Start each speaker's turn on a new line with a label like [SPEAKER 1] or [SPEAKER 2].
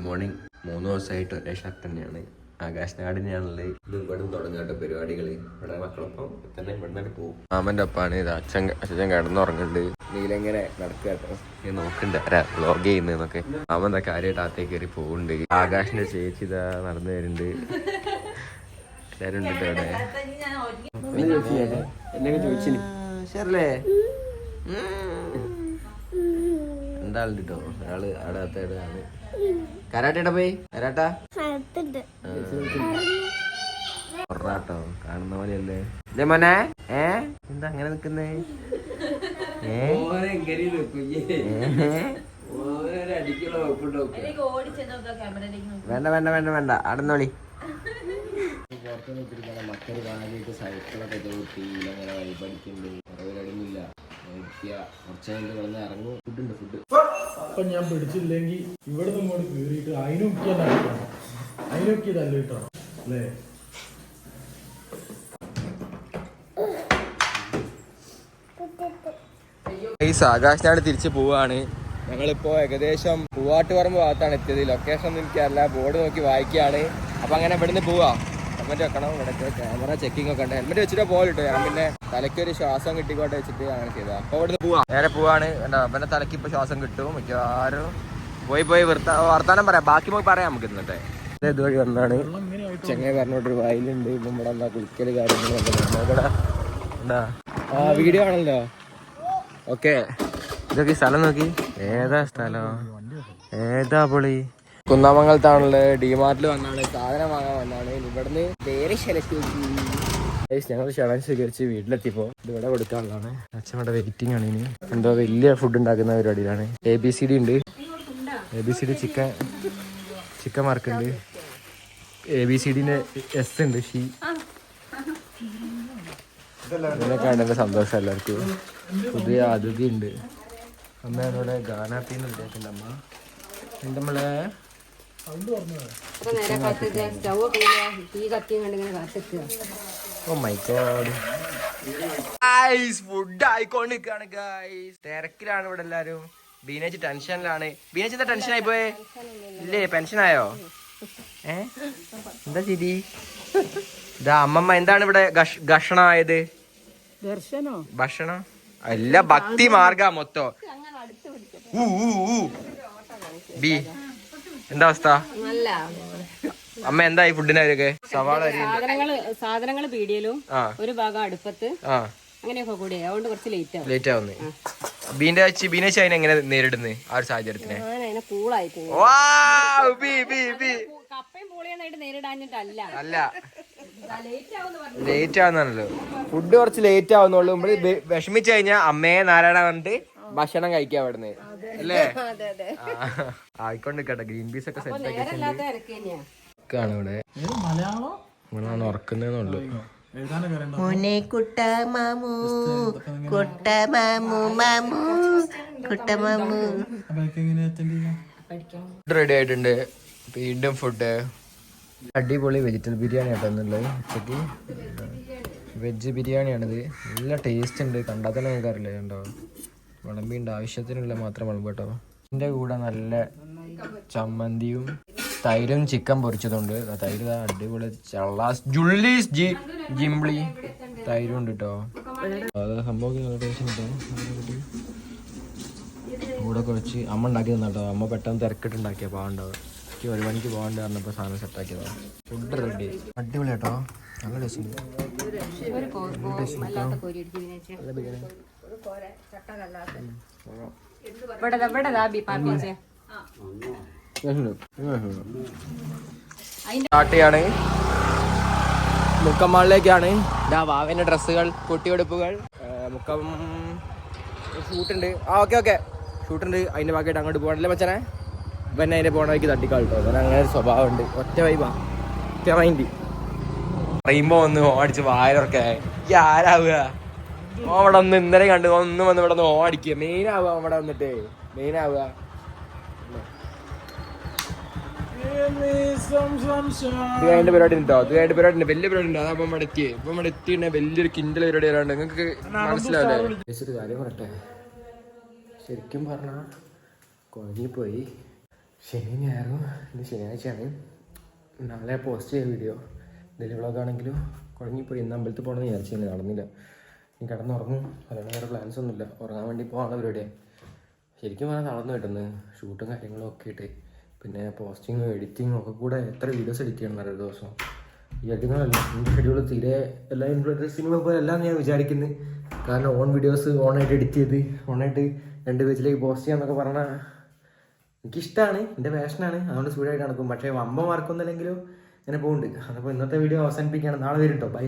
[SPEAKER 1] Good morning മൂന്ന് ദിവസമായിട്ട് ഒരേ ഷർട്ട് തന്നെയാണ്. ആകാശ് നാടിനെയാണുള്ളത് ഇത് ഇവിടെ തുടങ്ങാട്ടോ പരിപാടികൾ ഇവിടെ മക്കളൊപ്പം തന്നെ ഇവിടെ പോകും മാമന്റെ ഒപ്പാണ് ഇത് അച്ഛൻ അച്ഛൻ കിടന്നുറങ്ങുന്നുണ്ട്. നീലെങ്ങനെ നടക്കുക ഇത് നോക്കണ്ട. ആരാ വ്ലോഗ് ചെയ്യുന്നതെന്നൊക്കെ. മാമൻ കാര്യമായിട്ട് അകത്തേക്ക് കയറി പോകുന്നുണ്ട് ആകാശിന്റെ ചേച്ചി ഇതാ നടന്നു വരുന്നുണ്ട്. എല്ലാരും ഉണ്ട് ഇവിടെ. എന്നൊക്കെ ചോദിച്ചിന്. ശരില്ലേ എന്താളുണ്ട് കേട്ടോ ഒരാൾ അവിടെ അകത്തേടാണ് കരാട്ടേട്ടാ പോയി? കരാട്ടാ? പൊറാട്ടോ കാണുന്ന പോലെയല്ലേ? ഇല്ലേ മോനെ? ഏ? എന്താ അങ്ങനെ നിക്കുന്നേ വേണ്ട വേണ്ട വേണ്ട വേണ്ട. അടന്നോളി പുറത്തുനിന്ന് മക്കൾ കാലിട്ട് സൈക്കിളൊക്കെ അങ്ങനെ വൈബടിക്കുന്നുണ്ട് കുറവിലടിമില്ല കുറച്ച് കഴിഞ്ഞ് കിടന്ന് ഇറങ്ങും. ഫുഡുണ്ട് ഫുഡ്.
[SPEAKER 2] അപ്പൊ ഞാൻ പിടിച്ചില്ലെങ്കിൽ ഇവിടെ നമ്മോട് കീറിയിട്ട് അതിനൊക്കെ കിട്ടണം അതിനൊക്കെ തല്ല് കിട്ടണം അല്ലേ?
[SPEAKER 1] ഈ ആകാശനാട് തിരിച്ചു പോവാണ്. ഞങ്ങളിപ്പോ ഏകദേശം പൂവാട്ടുപറമ്പ് ഭാഗത്താണ് എത്തിയത്. ലൊക്കേഷൻ ഒന്നും എനിക്കറിയില്ല. ബോർഡ് നോക്കി വായിക്കുകയാണ്. അപ്പൊ അങ്ങനെ ഇവിടുന്ന് പോവാ. ഹെൽമെറ്റ് വെക്കണം ഇടയ്ക്ക് ക്യാമറ ചെക്കിംഗ് ഒക്കെ ഉണ്ട്. ഹെൽമെറ്റ് വെച്ചിട്ട് പോകലിട്ടോ ഞാൻ. പിന്നെ തലയ്ക്ക് ഒരു ശ്വാസം കിട്ടിക്കോട്ടെ വെച്ചിട്ട് അങ്ങനെ ചെയ്തത് അപ്പൊ ഇവിടുന്ന് പോവാ. നേരെ പോവാണ്. എന്താ പിന്നെ തലയ്ക്ക് ഇപ്പൊ ശ്വാസം കിട്ടും. മിക്കവാറും പോയി പോയി വർത്താ വർത്താനം പറയാം. ബാക്കി പോയി പറയാം നമുക്ക് ഇന്നത്തെ ഇത് ഇതുവഴി വന്നാണ്. ചെങ്ങായി പറഞ്ഞോട്ടൊരു വയലുണ്ട്. ഇപ്പം ഇവിടെ എന്താ കുളിക്കൽ കാര്യങ്ങളൊക്കെ ആ വീഡിയോ ആണല്ലോ ഓക്കെ. ഇതൊക്കെ സ്ഥലം നോക്കി. ഏതാ സ്ഥലം? ഏതാ പൊളി? കുന്നാമംഗലത്താണുള്ളത് ഡിമാർട്ടിൽ വന്നാണ് സാധനം വാങ്ങാൻ വന്നാണ്. ഇവിടുന്ന് പേര് ഞങ്ങൾ ക്ഷണം സ്വീകരിച്ച് വീട്ടിലെത്തിപ്പോ ഇവിടെ കൊടുക്കാനുള്ളതാണ്. അച്ഛൻ വെയിറ്റിംഗ് ആണ് ഇനി. എന്തോ വലിയ ഫുഡ് ഉണ്ടാക്കുന്ന പരിപാടിയിലാണ്. എ ബി സി ഡി ഉണ്ട്. A B C D chicken chicken മാർക്കുണ്ട് എ ബി സി ഡിന്റെ എസ് ഉണ്ട് ഷീ ഇതിനെ എന്റെ സന്തോഷം എല്ലാവർക്കും. പുതിയ അതിഥി ഉണ്ട്. അമ്മ എന്നോട് ഗാനാത്തിന്ന് വിളിച്ചിട്ടുണ്ട് അമ്മ. എന്തമ്മളെ
[SPEAKER 3] അപ്പൊ നേരെ കത്തിച്ച് സ്റ്റവ് ഒക്കെ ഇങ്ങനെ തീ കത്തിയും കണ്ട് ഇങ്ങനെ
[SPEAKER 1] ഓ my god guys food guys തിരക്കിലാണ് ഇവിടെ എല്ലാരും. ബീനേജ് ടെൻഷനിലാണ്. ബീനേജ് എന്താ ടെൻഷൻ ആയി പോയേ? ഇല്ലേ പെൻഷൻ ആയോ? ഏ? എന്താ ചിരി ഇതാ അമ്മമ്മ എന്താണ് ഇവിടെ
[SPEAKER 3] ദർശനോ?
[SPEAKER 1] ഭക്ഷണം? അല്ല ഭക്തി മാർഗ മൊത്തം. ഊ, ഊ, ഊ. ബി. എന്താ അവസ്ഥ? അമ്മ എന്തായി ഫുഡിന് അവരൊക്കെ സവാള
[SPEAKER 3] സാധനങ്ങൾ സാധനങ്ങൾ പീടിയലും ഒരു ഭാഗം അടുപ്പത്ത്. അങ്ങനെയൊക്കെ കൂടി. അതുകൊണ്ട് കുറച്ച് ലേറ്റ് ആവും.
[SPEAKER 1] ലേറ്റ് ആവുന്നു. ബീന്റെ അതിനെ എങ്ങനെ ആ ഒരു സാഹചര്യത്തിനെ. അല്ല.
[SPEAKER 3] ലേറ്റ് ആവുന്ന പറഞ്ഞു
[SPEAKER 1] ലേറ്റ് ആവുന്നല്ലോ ഫുഡ് കുറച്ച് ലേറ്റ് ആവുന്നുള്ളൂ. നമ്മൾ വിഷമിച്ച് കഴിഞ്ഞാ അമ്മയെ നാരായണ പറഞ്ഞിട്ട് ഭക്ഷണം കഴിക്കാൻ അവിടുന്ന് അല്ലേ
[SPEAKER 3] അതെ അതെ
[SPEAKER 1] ആയിക്കൊണ്ട് കേട്ടോ ഗ്രീൻ പീസ് ഒക്കെ സെറ്റ് ആക്കി ആണ് ഇവിടെ
[SPEAKER 2] ഏത് മലയാളം
[SPEAKER 1] ഇവിടെ ഉറക്കുന്നേന്നുള്ളൂ
[SPEAKER 4] മോനെ കുട്ട മാമു കുട്ട മാമു മാമു കുട്ട മാമു
[SPEAKER 1] റെഡി ആയിട്ടുണ്ട് വീണ്ടും ഫുഡ് അടിപൊളി വെജിറ്റബിൾ ബിരിയാണി ആട്ടോ എന്നുള്ളത് ഉച്ചയ്ക്ക് വെജ് ബിരിയാണിയാണിത് നല്ല ടേസ്റ്റ് ഉണ്ട് കണ്ടാൽ തന്നെ നിങ്ങൾക്ക് അറിയില്ല വിളമ്പിണ്ട് ആവശ്യത്തിനുള്ള മാത്രം വിളമ്പ് കേട്ടോ. ഇതിന്റെ കൂടെ നല്ല ചമ്മന്തിയും തൈരും ചിക്കൻ പൊരിച്ചതുണ്ട്. തൈര് അടിപൊളി. ചള്ളാസ് ജുള്ളീസ് ജി ജിംബ്ലി തൈരും ഉണ്ട് കേട്ടോ. അത് സംഭവം നല്ല ടേസ്റ്റ് ഉണ്ട് കേട്ടോ. കൂടെ കുറച്ച് അമ്മ ഉണ്ടാക്കി തന്നാട്ടോ അമ്മ പെട്ടെന്ന് തിരക്കിട്ട് ഉണ്ടാക്കിയ പാവുണ്ടാവും എനിക്ക് ഒരു മണിക്ക് പോകാണ്ട് പറഞ്ഞപ്പോൾ സാധനം സെറ്റാക്കിയതാണ് ഫുഡ് റെഡി അടിപൊളി കേട്ടോ. നല്ല ടേസ്റ്റ് ഉണ്ട്.
[SPEAKER 3] നല്ല കോരിക്കും കോരി അടിച്ച് ഇവിടെ ബി പാർപ്പിച്ചേ
[SPEAKER 1] മുക്കമ്മാളിലേക്കാണ് ഇതാ വാവന്റെ ഡ്രസ്സുകൾ കുട്ടിയൊടുപ്പുകൾ. മുക്കം ഷൂട്ടുണ്ട്. ആ ഓക്കെ ഓക്കെ. ഷൂട്ടുണ്ട്. അതിന്റെ ഭാഗമായിട്ട് അങ്ങോട്ട് പോകണല്ലേ മച്ചനെ? ഇവന്നെ അതിന്റെ പോണ വഴിക്ക് തട്ടിക്കാൾ കേട്ടോ അവൻ അങ്ങനെ ഒരു സ്വഭാവമുണ്ട്. ഒറ്റ വൈബാ ഒറ്റ മൈൻഡ് പറയുമ്പോ ഒന്ന് ഓടിച്ച് വായലൊക്കെ ആരാവുക? അവിടെ ഒന്ന് ഇന്നലെ കണ്ട് ഒന്നും വന്ന് ഇവിടെ ഒന്ന് ഓടിക്കുക മെയിൻ ആവുക അവിടെ വന്നിട്ട്. മെയിൻ ആവുക. ഇത് കഴിഞ്ഞ പരിപാടി വലിയ അതാ ഇവിടെ എത്തിയേ. ഇവിടെ വലിയൊരു നിങ്ങൾക്ക് ശരിക്കും പറഞ്ഞാൽ കുഴങ്ങിപ്പോയി ശനി ഞായറും ഇന്ന് ശനിയാഴ്ചയാണ്. നാളെ പോസ്റ്റ് ചെയ്ത വീഡിയോ ഡെയിലി വ്ളോഗ് ആണെങ്കിലും കുഴങ്ങിപ്പോയി ഇന്ന് അമ്പലത്തിൽ പോകണമെന്ന് വിചാരിച്ചു നടന്നില്ല. ഇനി കിടന്നുറങ്ങും. അല്ലാണ്ട് വേറെ പ്ലാൻസ് ഒന്നുമില്ല. ഉറങ്ങാൻ വേണ്ടി പോവാണ് പരിപാടിയാണ് ശരിക്കും പറഞ്ഞാൽ നടന്നു കിട്ടുന്നത് ഷൂട്ടും കാര്യങ്ങളും ഒക്കെ ഇട്ട് പിന്നെ പോസ്റ്റിങ്ങും എഡിറ്റിങ്ങും ഒക്കെ കൂടെ എത്ര വീഡിയോസ് എഡിറ്റ് ചെയ്യണം ഒരു ദിവസം. ഈ എഡിറ്റിങ്ങല്ല എന്റെ ഷെഡ്യൂൾ തീരെ എല്ലാ സിനിമ പോലെ എല്ലാം ഞാൻ വിചാരിക്കുന്നത് കാരണം ഓൺ വീഡിയോസ് ഓണായിട്ട് എഡിറ്റ് ചെയ്ത് ഓണായിട്ട് രണ്ട് പേജിലേക്ക് പോസ്റ്റ് ചെയ്യാമെന്നൊക്കെ പറഞ്ഞാൽ എനിക്കിഷ്ടമാണ് എന്റെ പാഷനാണ് അതുകൊണ്ട് സ്പീഡായിട്ട് നടക്കും. പക്ഷേ വമ്പ മാർക്കൊന്നുമില്ലെങ്കിലും ഇങ്ങനെ പോകുന്നുണ്ട് അപ്പോൾ ഇന്നത്തെ വീഡിയോ അവസാനിപ്പിക്കുകയാണ്. നാളെ വരും കേട്ടോ ബൈ